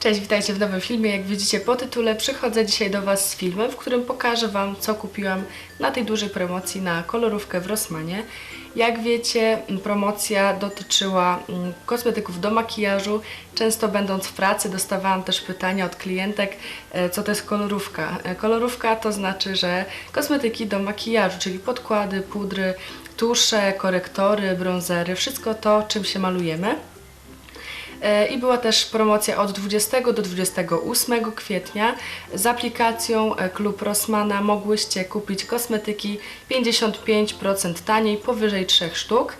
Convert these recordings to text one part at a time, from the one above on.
Cześć, witajcie w nowym filmie. Jak widzicie po tytule, przychodzę dzisiaj do Was z filmem, w którym pokażę Wam, co kupiłam na tej dużej promocji na kolorówkę w Rossmanie. Jak wiecie, promocja dotyczyła kosmetyków do makijażu. Często będąc w pracy dostawałam też pytania od klientek, e, co to jest kolorówka. E, Kolorówka to znaczy, że kosmetyki do makijażu, czyli podkłady, pudry, tusze, korektory, bronzery, wszystko to, czym się malujemy. E, I była też promocja od 20 do 28 kwietnia. Z aplikacją e, Klub Rossmana mogłyście kupić kosmetyki 55% taniej, powyżej 3 sztuk.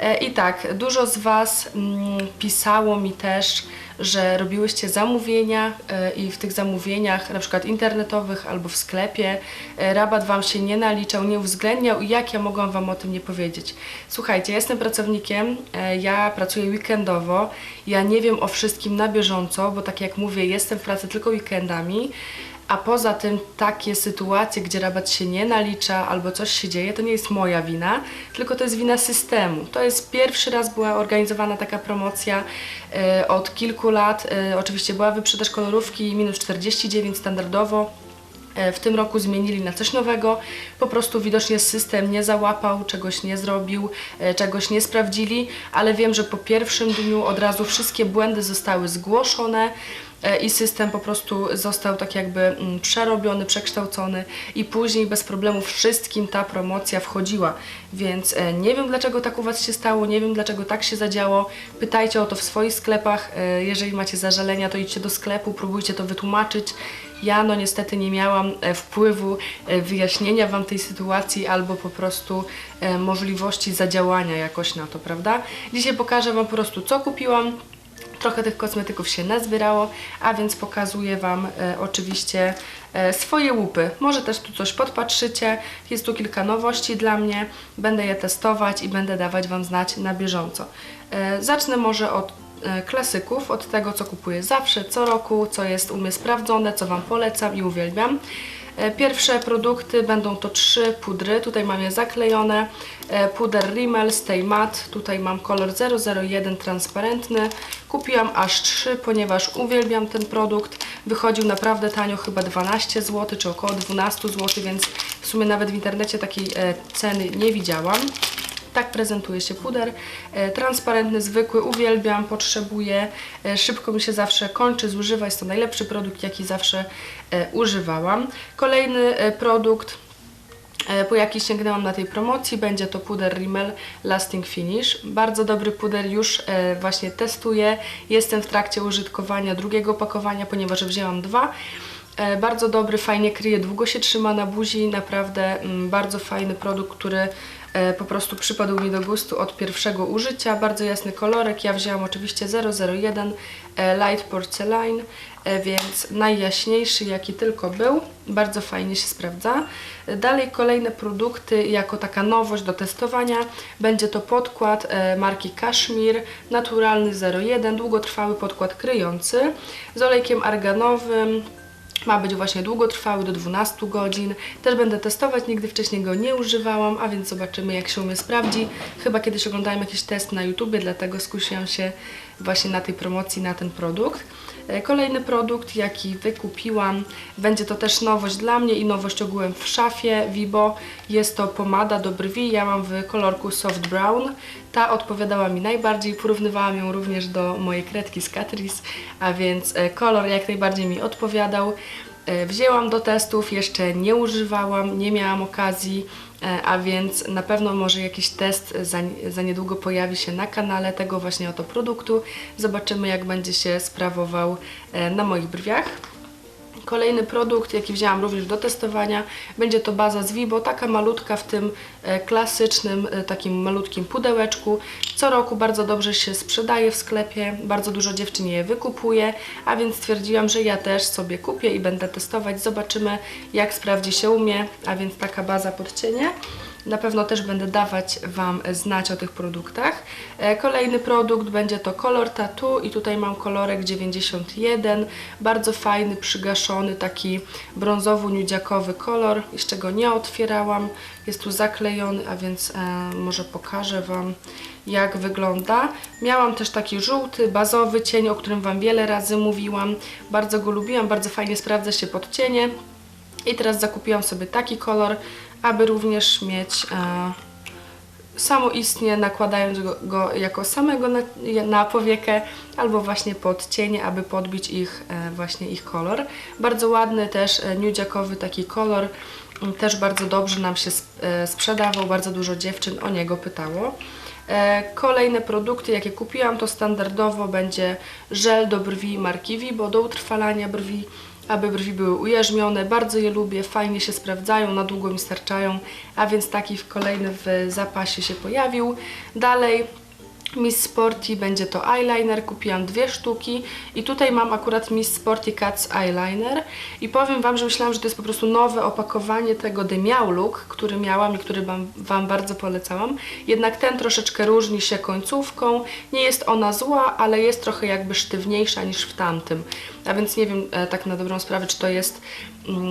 E, I tak, dużo z Was mm, pisało mi też, że robiłyście zamówienia e, i w tych zamówieniach, na przykład internetowych albo w sklepie, e, rabat Wam się nie naliczał, nie uwzględniał i jak ja mogłam Wam o tym nie powiedzieć. Słuchajcie, ja jestem pracownikiem, ja pracuję weekendowo, ja nie wiem o wszystkim na bieżąco, bo tak jak mówię, jestem w pracy tylko weekendami, a poza tym takie sytuacje, gdzie rabat się nie nalicza albo coś się dzieje, to nie jest moja wina, tylko to jest wina systemu. To jest pierwszy raz była organizowana taka promocja e, od kilku lat. E, oczywiście była wyprzedaż kolorówki minus 49 standardowo. E, W tym roku zmienili na coś nowego. Po prostu widocznie system nie załapał, czegoś nie zrobił, czegoś nie sprawdzili, ale wiem, że po pierwszym dniu od razu wszystkie błędy zostały zgłoszone i system po prostu został tak jakby mm, przerobiony, przekształcony i później bez problemu wszystkim ta promocja wchodziła. Więc e, nie wiem dlaczego tak u Was się stało, nie wiem dlaczego tak się zadziało. Pytajcie o to w swoich sklepach. E, Jeżeli macie zażalenia, to idźcie do sklepu, próbujcie to wytłumaczyć. Ja no niestety nie miałam e, wpływu e, wyjaśnienia Wam tej sytuacji albo po prostu e, możliwości zadziałania jakoś na to, prawda? Dzisiaj pokażę Wam po prostu co kupiłam. Trochę tych kosmetyków się nazbierało, a więc pokazuję Wam e, oczywiście e, swoje łupy. Może też tu coś podpatrzycie. Jest tu kilka nowości dla mnie. Będę je testować i będę dawać Wam znać na bieżąco. E, zacznę może od e, klasyków, od tego co kupuję zawsze, co roku, co jest u mnie sprawdzone, co Wam polecam i uwielbiam. E, Pierwsze produkty będą to trzy pudry, tutaj mam je zaklejone. E, Puder Rimmel Stay Matte, tutaj mam kolor 001 transparentny. Kupiłam aż trzy, ponieważ uwielbiam ten produkt. Wychodził naprawdę tanio, chyba 12 zł czy około 12 zł, więc w sumie nawet w internecie takiej e, ceny nie widziałam. Tak prezentuje się puder. E, transparentny, zwykły, uwielbiam, potrzebuję. E, szybko mi się zawsze kończy, zużywa. Jest to najlepszy produkt, jaki zawsze e, używałam. Kolejny produkt, po jaki sięgnęłam na tej promocji, będzie to puder Rimmel Lasting Finish. Bardzo dobry puder, już właśnie testuję. Jestem w trakcie użytkowania drugiego opakowania, ponieważ wzięłam dwa. Bardzo dobry, fajnie kryje, długo się trzyma na buzi, naprawdę mm, bardzo fajny produkt, który po prostu przypadł mi do gustu od pierwszego użycia. Bardzo jasny kolorek, ja wzięłam oczywiście 001 e, Light Porcelain, e, więc najjaśniejszy jaki tylko był. Bardzo fajnie się sprawdza. E, Dalej kolejne produkty jako taka nowość do testowania. Będzie to podkład e, marki Kashmir, naturalny 01, długotrwały podkład kryjący z olejkiem arganowym, ma być właśnie długotrwały do 12 godzin. Też będę testować, nigdy wcześniej go nie używałam, a więc zobaczymy jak się u mnie sprawdzi. Chyba kiedyś oglądałem jakiś test na YouTubie, dlatego skusiłam się właśnie na tej promocji na ten produkt. E, Kolejny produkt, jaki wykupiłam, będzie to też nowość dla mnie i nowość ogółem w szafie Vibo. Jest to pomada do brwi, ja mam w kolorku soft brown. Ta odpowiadała mi najbardziej, porównywałam ją również do mojej kredki z Catrice, a więc e, kolor jak najbardziej mi odpowiadał. E, Wzięłam do testów, jeszcze nie używałam, nie miałam okazji, a więc na pewno może jakiś test za, za niedługo pojawi się na kanale tego właśnie oto produktu. Zobaczymy jak będzie się sprawował e, na moich brwiach. Kolejny produkt, jaki wzięłam również do testowania, będzie to baza z Vibo, taka malutka w tym e, klasycznym, e, takim malutkim pudełeczku. Co roku bardzo dobrze się sprzedaje w sklepie, bardzo dużo dziewczyn je wykupuje, a więc stwierdziłam, że ja też sobie kupię i będę testować. Zobaczymy jak sprawdzi się u mnie, a więc taka baza pod cienie. Na pewno też będę dawać Wam znać o tych produktach. E, Kolejny produkt będzie to kolor tattoo i tutaj mam kolorek 91. Bardzo fajny, przygaszony, taki brązowo-nudziakowy kolor. Jeszcze go nie otwierałam. Jest tu zaklejony, a więc e, może pokażę Wam jak wygląda. Miałam też taki żółty, bazowy cień, o którym Wam wiele razy mówiłam. Bardzo go lubiłam, bardzo fajnie sprawdza się pod cienie. I teraz zakupiłam sobie taki kolor, aby również mieć e, samoistnie, nakładając go, jako samego na, na powiekę albo właśnie pod cienie, aby podbić ich e, właśnie ich kolor. Bardzo ładny też e, nudziakowy taki kolor, m, też bardzo dobrze nam się sp- sprzedawał, bardzo dużo dziewczyn o niego pytało. Kolejne produkty, jakie kupiłam, to standardowo będzie żel do brwi marki Vibo do utrwalania brwi, aby brwi były ujarzmione. Bardzo je lubię, fajnie się sprawdzają, na długo mi starczają, a więc taki kolejny w zapasie się pojawił. Dalej Miss Sporty będzie to eyeliner, kupiłam dwie sztuki i tutaj mam akurat Miss Sporty Cats Eyeliner i powiem Wam, że myślałam, że to jest po prostu nowe opakowanie tego The Miał Look, który miałam i który wam, wam bardzo polecałam, jednak ten troszeczkę różni się końcówką, nie jest ona zła, ale jest trochę jakby sztywniejsza niż w tamtym, a więc nie wiem e, tak na dobrą sprawę, czy to jest mm,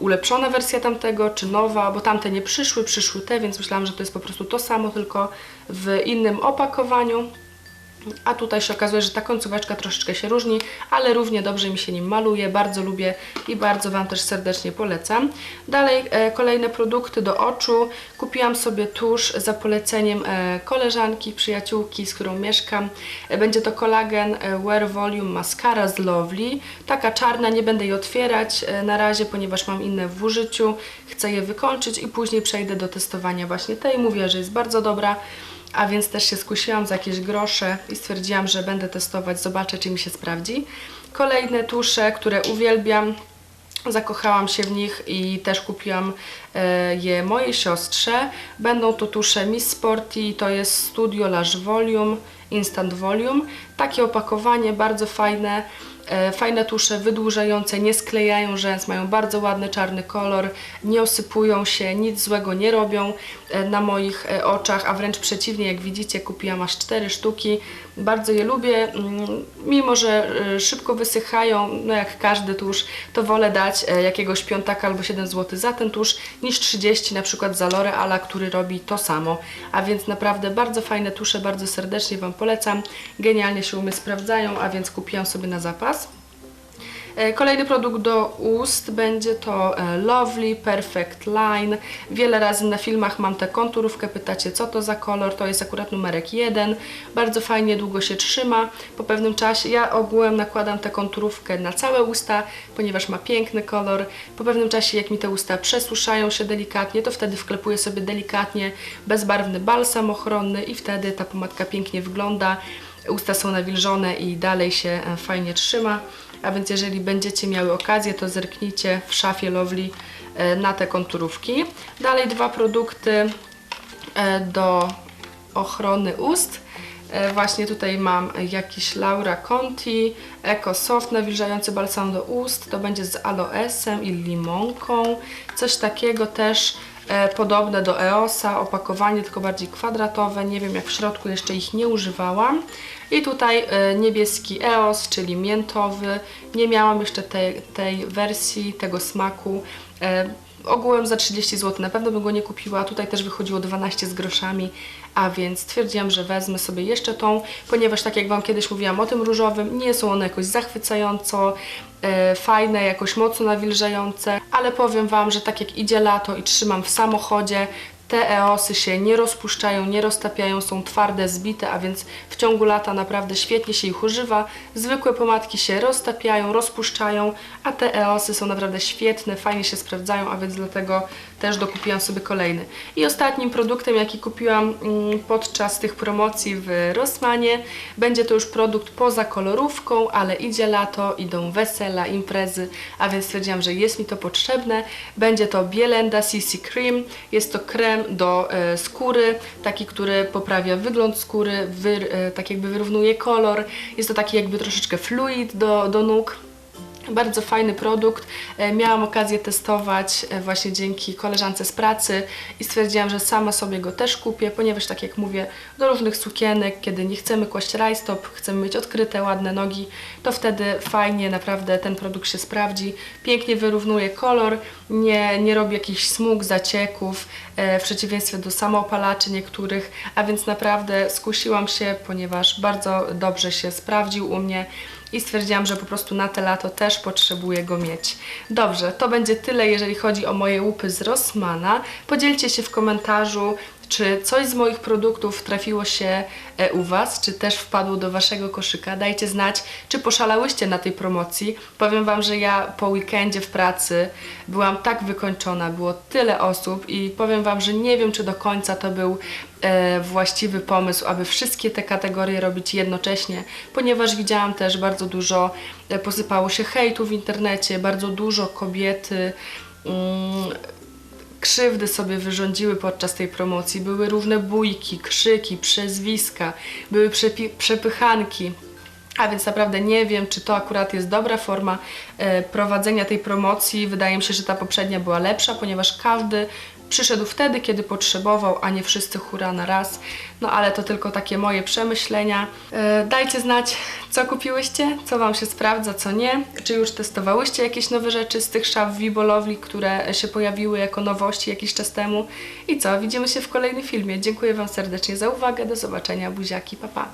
ulepszona wersja tamtego, czy nowa, bo tamte nie przyszły, przyszły te, więc myślałam, że to jest po prostu to samo, tylko w innym opakowaniu. A tutaj się okazuje, że ta końcóweczka troszeczkę się różni, ale równie dobrze mi się nim maluje, bardzo lubię i bardzo Wam też serdecznie polecam. Dalej e, kolejne produkty do oczu. Kupiłam sobie tusz za poleceniem e, koleżanki, przyjaciółki, z którą mieszkam. E, będzie to kolagen e, Wear Volume Mascara z Lovely. Taka czarna, nie będę jej otwierać e, na razie, ponieważ mam inne w użyciu. Chcę je wykończyć i później przejdę do testowania właśnie tej. Mówię, że jest bardzo dobra a więc też się skusiłam za jakieś grosze i stwierdziłam, że będę testować, zobaczę czy mi się sprawdzi. Kolejne tusze, które uwielbiam, zakochałam się w nich i też kupiłam e, je mojej siostrze. Będą to tusze Miss Sporty, to jest Studio Lash Volume, Instant Volume. Takie opakowanie, bardzo fajne. E, Fajne tusze wydłużające, nie sklejają rzęs, mają bardzo ładny czarny kolor, nie osypują się, nic złego nie robią e, na moich e, oczach, a wręcz przeciwnie, jak widzicie, kupiłam aż 4 sztuki. Bardzo je lubię, mm, mimo że e, szybko wysychają, no jak każdy tusz, to wolę dać e, jakiegoś piątaka albo 7 zł za ten tusz, niż 30 na przykład za L'Oreala, który robi to samo. A więc naprawdę bardzo fajne tusze, bardzo serdecznie Wam polecam. Genialnie się u mnie sprawdzają, a więc kupiłam sobie na zapas. E, Kolejny produkt do ust będzie to e, Lovely Perfect Line. Wiele razy na filmach mam tę konturówkę, pytacie co to za kolor, to jest akurat numerek 1. Bardzo fajnie, długo się trzyma. Po pewnym czasie, ja ogółem nakładam tę konturówkę na całe usta, ponieważ ma piękny kolor. Po pewnym czasie, jak mi te usta przesuszają się delikatnie, to wtedy wklepuję sobie delikatnie bezbarwny balsam ochronny i wtedy ta pomadka pięknie wygląda. Usta są nawilżone i dalej się e, fajnie trzyma. A więc jeżeli będziecie miały okazję, to zerknijcie w szafie Lovely e, na te konturówki. Dalej dwa produkty e, do ochrony ust. E, Właśnie tutaj mam jakiś Laura Conti Eco Soft nawilżający balsam do ust. To będzie z aloesem i limonką. Coś takiego też podobne do EOSa. Opakowanie tylko bardziej kwadratowe. Nie wiem jak w środku jeszcze ich nie używałam. I tutaj e, niebieski EOS, czyli miętowy. Nie miałam jeszcze tej, tej wersji, tego smaku. Ogółem za 30 zł na pewno bym go nie kupiła. Tutaj też wychodziło 12 z groszami, a więc stwierdziłam, że wezmę sobie jeszcze tą, ponieważ tak jak Wam kiedyś mówiłam o tym różowym, nie są one jakoś zachwycająco e, fajne, jakoś mocno nawilżające, ale powiem Wam, że tak jak idzie lato i trzymam w samochodzie, te EOSy się nie rozpuszczają, nie roztapiają, są twarde, zbite, a więc w ciągu lata naprawdę świetnie się ich używa. Zwykłe pomadki się roztapiają, rozpuszczają, a te EOSy są naprawdę świetne, fajnie się sprawdzają, a więc dlatego też dokupiłam sobie kolejny. I ostatnim produktem, jaki kupiłam mm, podczas tych promocji w Rossmanie, będzie to już produkt poza kolorówką, ale idzie lato, idą wesela, imprezy, a więc stwierdziłam, że jest mi to potrzebne. Będzie to Bielenda CC Cream, jest to krem do e, skóry, taki, który poprawia wygląd skóry, wy, e, tak jakby wyrównuje kolor. Jest to taki jakby troszeczkę fluid do, do nóg. Bardzo fajny produkt. E, Miałam okazję testować e, właśnie dzięki koleżance z pracy i stwierdziłam, że sama sobie go też kupię, ponieważ tak jak mówię, do różnych sukienek, kiedy nie chcemy kłaść rajstop, chcemy mieć odkryte, ładne nogi, to wtedy fajnie naprawdę ten produkt się sprawdzi. Pięknie wyrównuje kolor, nie, nie robi jakichś smug, zacieków, e, w przeciwieństwie do samoopalaczy niektórych, a więc naprawdę skusiłam się, ponieważ bardzo dobrze się sprawdził u mnie i stwierdziłam, że po prostu na te lato też potrzebuję go mieć. Dobrze, to będzie tyle, jeżeli chodzi o moje łupy z Rossmana. Podzielcie się w komentarzu, czy coś z moich produktów trafiło się e, u Was, czy też wpadło do Waszego koszyka. Dajcie znać, czy poszalałyście na tej promocji. Powiem Wam, że ja po weekendzie w pracy byłam tak wykończona, było tyle osób i powiem Wam, że nie wiem, czy do końca to był e, właściwy pomysł, aby wszystkie te kategorie robić jednocześnie, ponieważ widziałam też bardzo dużo, e, posypało się hejtu w internecie, bardzo dużo kobiety. Mm, krzywdy sobie wyrządziły podczas tej promocji. Były różne bójki, krzyki, przezwiska, były przepychanki. A więc naprawdę nie wiem, czy to akurat jest dobra forma e, prowadzenia tej promocji. Wydaje mi się, że ta poprzednia była lepsza, ponieważ każdy przyszedł wtedy, kiedy potrzebował, a nie wszyscy hura na raz. No ale to tylko takie moje przemyślenia. E, dajcie znać, co kupiłyście, co Wam się sprawdza, co nie. Czy już testowałyście jakieś nowe rzeczy z tych szaf Vibolowli, które się pojawiły jako nowości jakiś czas temu. I co, widzimy się w kolejnym filmie. Dziękuję Wam serdecznie za uwagę, do zobaczenia, buziaki, pa pa.